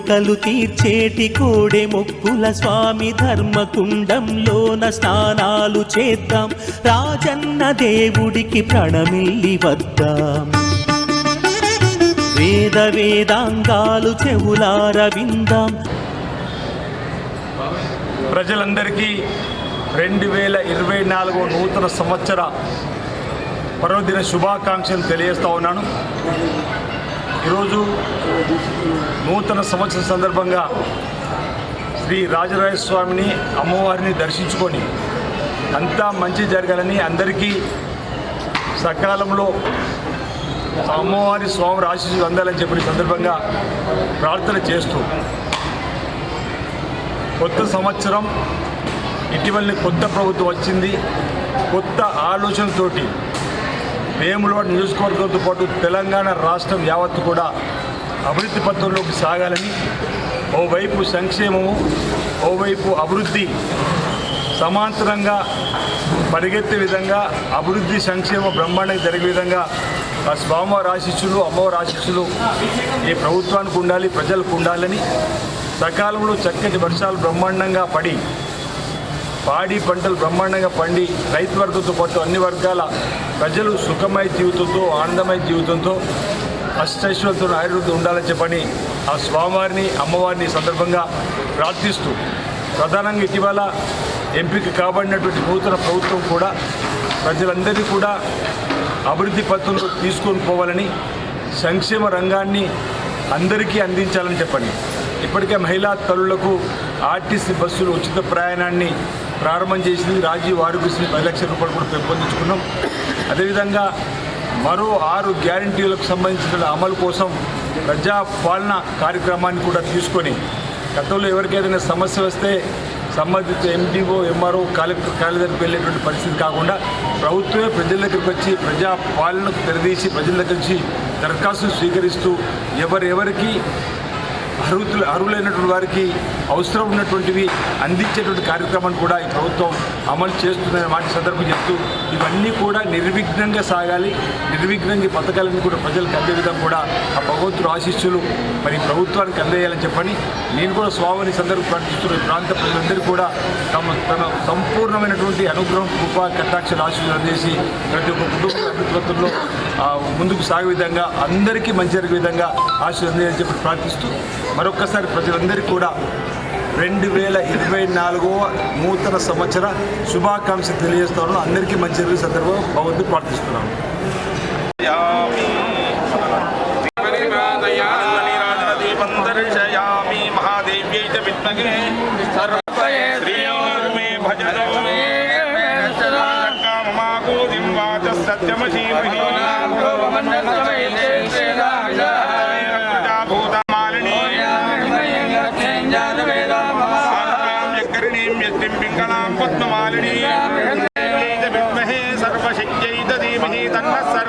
కోరికలు తీర్చేటి కోడె మొక్కుల స్వామి ధర్మకుండంలోన స్నానాలు చేద్దాం. రాజన్న దేవుడికి ప్రణమిల్లి వద్దాం. వేద వేదాంగాలు చెవులార విందాం. ప్రజలందరికీ రెండు వేల ఇరవై నాలుగో నూతన సంవత్సర పర్వదిన శుభాకాంక్షలు తెలియజేస్తా ఉన్నాను. ఈరోజు నూతన సంవత్సరం సందర్భంగా శ్రీ రాజరాజస్వామిని అమ్మవారిని దర్శించుకొని అంతా మంచి జరగాలని అందరికీ సకాలంలో అమ్మవారి స్వామి ఆశీస్సులు అందాలని చెప్పిన సందర్భంగా ప్రార్థన చేస్తూ కొత్త సంవత్సరం ఇటీవల కొత్త ప్రభుత్వం వచ్చింది. కొత్త ఆలోచనతోటి వేములవాడ నియోజకవర్గంతో పాటు తెలంగాణ రాష్ట్రం యావత్తు కూడా అభివృద్ధి పథంలోకి సాగాలని ఓవైపు సంక్షేమము ఓవైపు అభివృద్ధి సమాంతరంగా పరిగెత్తే విధంగా అభివృద్ధి సంక్షేమ బ్రహ్మాండంగా జరిగే విధంగా ఆ స్వామివారి ఆశీస్సులు అమ్మవారి ఆశీస్సులు ఈ ప్రభుత్వానికి ఉండాలి ప్రజలకు ఉండాలని సకాలంలో చక్కటి వర్షాలు బ్రహ్మాండంగా పడి పాడి పంటలు బ్రహ్మాండంగా పండి రైతు వర్గంతో పాటు అన్ని వర్గాల ప్రజలు సుఖమయ జీవితంతో ఆనందమయ జీవితంతో అష్టైశ్వర్యంతో ఆయుర్వేదం ఉండాలని చెప్పని ఆ స్వామివారిని అమ్మవారిని సందర్భంగా ప్రార్థిస్తూ ప్రధానంగా ఇటీవల ఎంపిక కాబడినటువంటి నూతన ప్రభుత్వం కూడా ప్రజలందరినీ కూడా అభివృద్ధి పథంలో తీసుకొని పోవాలని సంక్షేమ రంగాన్ని అందరికీ అందించాలని చెప్పండి ఇప్పటికే మహిళా తల్లులకు ఆర్టీసీ బస్సులు ఉచిత ప్రయాణాన్ని ప్రారంభం చేసింది రాజీవ్ ఆరోగ్యశ్రీ పది లక్షల రూపాయలు కూడా పెంపొందించుకున్నాం. అదేవిధంగా మరో ఆరు గ్యారంటీలకు సంబంధించిన అమలు కోసం ప్రజా పాలన కార్యక్రమాన్ని కూడా తీసుకొని గతంలో ఎవరికైనా సమస్య వస్తే సంబంధిత ఎండిఓ ఎంఆర్ఓ కలెక్టర్ కార్యాలయానికి వెళ్ళేటువంటి పరిస్థితి కాకుండా ప్రభుత్వమే ప్రజల దగ్గరికి వచ్చి ప్రజా పాలనకు తెరదీసి ప్రజల దగ్గర నుంచి దరఖాస్తులు స్వీకరిస్తూ ఎవరెవరికి అర్హులు అర్హులైనటువంటి వారికి అవసరం ఉన్నటువంటివి అందించేటువంటి కార్యక్రమాన్ని కూడా ఈ ప్రభుత్వం అమలు చేస్తుందనే మాట సందర్భం చెప్తూ ఇవన్నీ కూడా నిర్విఘ్నంగా సాగాలి. నిర్విఘ్నంగా ఈ కూడా ప్రజలకు అందే విధంగా కూడా ఆ భగవంతుడు ఆశీస్సులు మరి ప్రభుత్వానికి అందేయాలని చెప్పని నేను కూడా స్వామిని సందర్భం ప్రార్థిస్తున్న ఈ ప్రాంత ప్రజలందరూ కూడా తమ తన సంపూర్ణమైనటువంటి అనుగ్రహం కృపా కటాక్షలు ఆశీస్సులు అందేసి ప్రతి ఒక్క కుటుంబ అభివృద్ధిలో ముందుకు సాగే విధంగా అందరికీ మంచి జరిగే విధంగా ఆశీస్సులు అందేయాలని చెప్పి ప్రార్థిస్తూ మరొక్కసారి ప్రజలందరికీ కూడా రెండు వేల ఇరవై నాలుగవ నూతన సంవత్సర శుభాకాంక్షలు తెలియజేస్తున్నాను అందరికీ మంచి జరిగే సందర్భంగా భగవంతుడు ప్రార్థిస్తున్నాను పరిపాదయామణిరాజదీపం tanto ser.